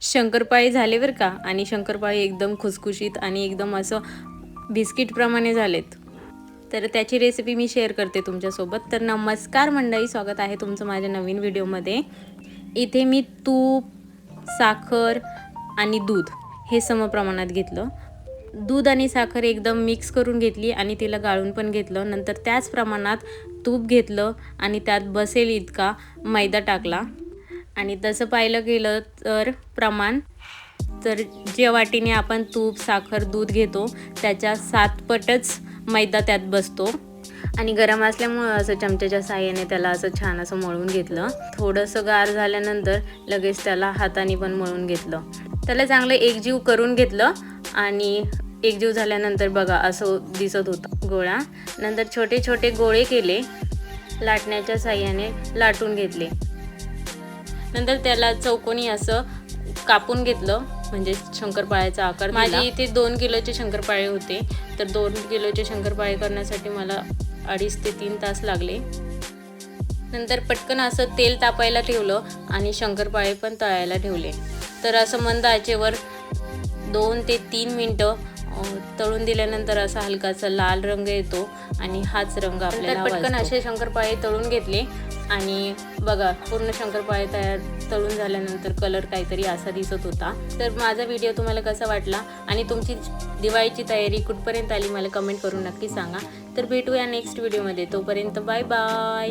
शंकरपाळी झाले बरं का? आणि शंकरपाळी एकदम खुसखुशीत आणि एकदम असं बिस्किटप्रमाणे झालेत. तर त्याची रेसिपी मी शेअर करते तुमच्यासोबत. तर नमस्कार मंडळी स्वागत आहे तुमचं माझ्या नवीन व्हिडिओमध्ये इथे मी तूप साखर आणि दूध हे समप्रमाणात घेतलं. दूध आणि साखर एकदम मिक्स करून घेतली आणि तिला गाळून पण घेतलं. नंतर त्याच प्रमाणात तूप घेतलं आणि त्यात बसेल इतका मैदा टाकला. आणि तसं पाहिलं गेलं तर प्रमाण तर ज्या वाटीने आपण तूप साखर दूध घेतो त्याच्या सातपटच मैदा त्यात बसतो. आणि गरम असल्यामुळं असं चमच्याच्या साह्याने त्याला असं छान असं मळून घेतलं. थोडंसं गार झाल्यानंतर लगेच त्याला हाताने पण मळून घेतलं. त्याला चांगलं एकजीव करून घेतलं आणि एकजीव झाल्यानंतर बघा असं दिसत होतं गोळा. नंतर छोटे छोटे गोळे केले लाटण्याच्या साह्याने लाटून घेतले. नंतर त्याला चौकोनी असं कापून घेतलं म्हणजे शंकरपाळ्याचा आकार माझे इथे दोन किलोचे शंकरपाळे होते. तर दोन किलोचे शंकरपाळे करण्यासाठी मला अडीच ते तीन तास लागले. नंतर पटकन असं तेल तापायला ठेवलं आणि शंकरपाळे पण तळायला ठेवले. तर असं मंद आचेवर दोन ते तीन मिनटं तळून दिल्यानंतर असा हलकासा लाल रंग येतो आणि हाच रंग आपल्याला पटकन असे शंकरपाळे तळून घेतले आणि बघा पूर्ण शंकरपाळे तयार तळून झाल्यानंतर कलर काहीतरी असा दिसत होता. तर माझा व्हिडिओ तुम्हाला कसा वाटला आणि तुमची दिवाळीची तयारी कुठपर्यंत आली मला कमेंट करून नक्की सांगा. तर भेटूया नेक्स्ट व्हिडिओमध्ये तोपर्यंत बाय बाय